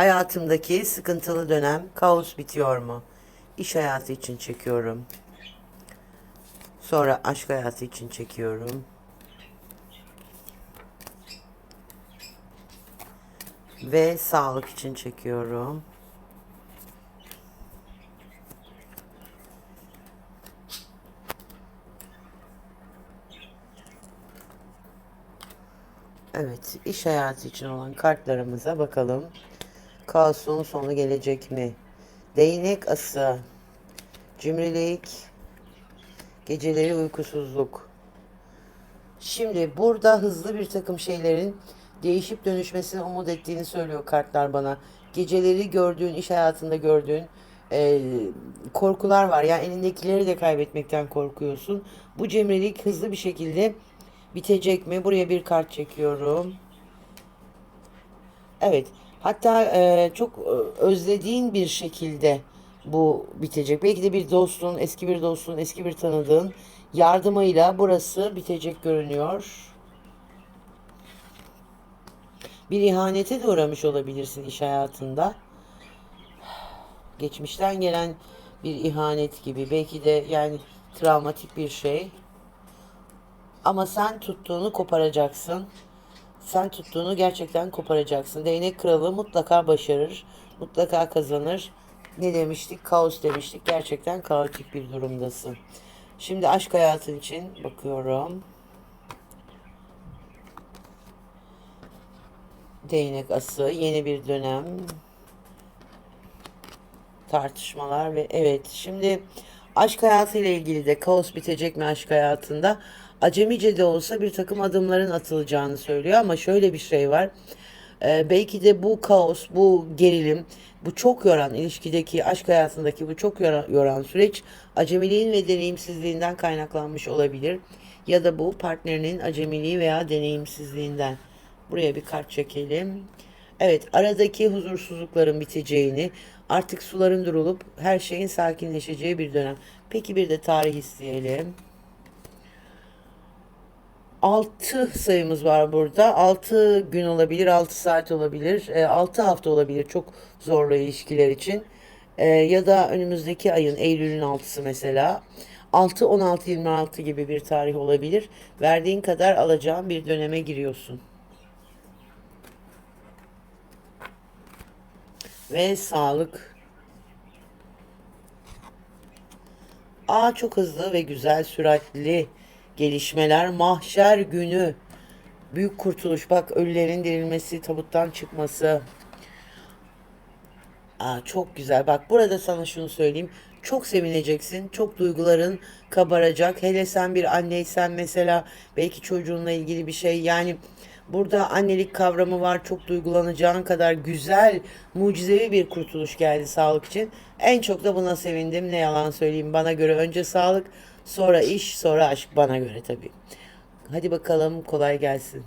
Hayatımdaki sıkıntılı dönem kaos bitiyor mu? İş hayatı için çekiyorum. Sonra aşk hayatı için çekiyorum. Ve sağlık için çekiyorum. Evet, iş hayatı için olan kartlarımıza bakalım. Kaosun sonu gelecek mi? Değnek ası, cimrilik, geceleri uykusuzluk. Şimdi burada hızlı bir takım şeylerin değişip dönüşmesini umut ettiğini söylüyor kartlar bana. Geceleri gördüğün, iş hayatında gördüğün e, korkular var. Yani elindekileri de kaybetmekten korkuyorsun. Bu cimrilik hızlı bir şekilde bitecek mi? Buraya bir kart çekiyorum. Evet. Hatta e, çok e, özlediğin bir şekilde bu bitecek. Belki de bir dostun, eski bir dostun, eski bir tanıdığın yardımıyla burası bitecek görünüyor. Bir ihanete de uğramış olabilirsin iş hayatında. Geçmişten gelen bir ihanet gibi. Belki de yani travmatik bir şey. Ama sen tuttuğunu koparacaksın. Sen tuttuğunu gerçekten koparacaksın. Değnek kralı mutlaka başarır. Mutlaka kazanır. Ne demiştik? Kaos demiştik. Gerçekten kaotik bir durumdasın. Şimdi aşk hayatın için bakıyorum. Değnek ası, yeni bir dönem. Tartışmalar ve evet şimdi aşk hayatıyla ilgili de kaos bitecek mi aşk hayatında? Acemice de olsa bir takım adımların atılacağını söylüyor ama şöyle bir şey var. Ee, belki de bu kaos, bu gerilim, bu çok yoran ilişkideki, aşk hayatındaki bu çok yoran, yoran süreç acemiliğin ve deneyimsizliğinden kaynaklanmış olabilir. Ya da bu partnerinin acemiliği veya deneyimsizliğinden. Buraya bir kart çekelim. Evet, aradaki huzursuzlukların biteceğini, artık suların durulup her şeyin sakinleşeceği bir dönem. Peki bir de tarih isteyelim. 6 sayımız var burada. 6 gün olabilir, 6 saat olabilir, 6 hafta olabilir çok zorlu ilişkiler için. E, Ya da önümüzdeki ayın Eylül'ün 6'sı mesela. 6, 16, 26 gibi bir tarih olabilir. Verdiğin kadar alacağın bir döneme giriyorsun. Ve sağlık. Aa çok hızlı ve güzel süratli gelişmeler. Mahşer günü. Büyük kurtuluş. Bak ölülerin dirilmesi, tabuttan çıkması. Aa, çok güzel. Bak burada sana şunu söyleyeyim. Çok sevineceksin. Çok duyguların kabaracak. Hele sen bir anneysen mesela belki çocuğunla ilgili bir şey. Yani burada annelik kavramı var. Çok duygulanacağın kadar güzel, mucizevi bir kurtuluş geldi sağlık için. En çok da buna sevindim. Ne yalan söyleyeyim. Bana göre önce sağlık, sonra iş, sonra aşk. Bana göre tabii. Hadi bakalım kolay gelsin.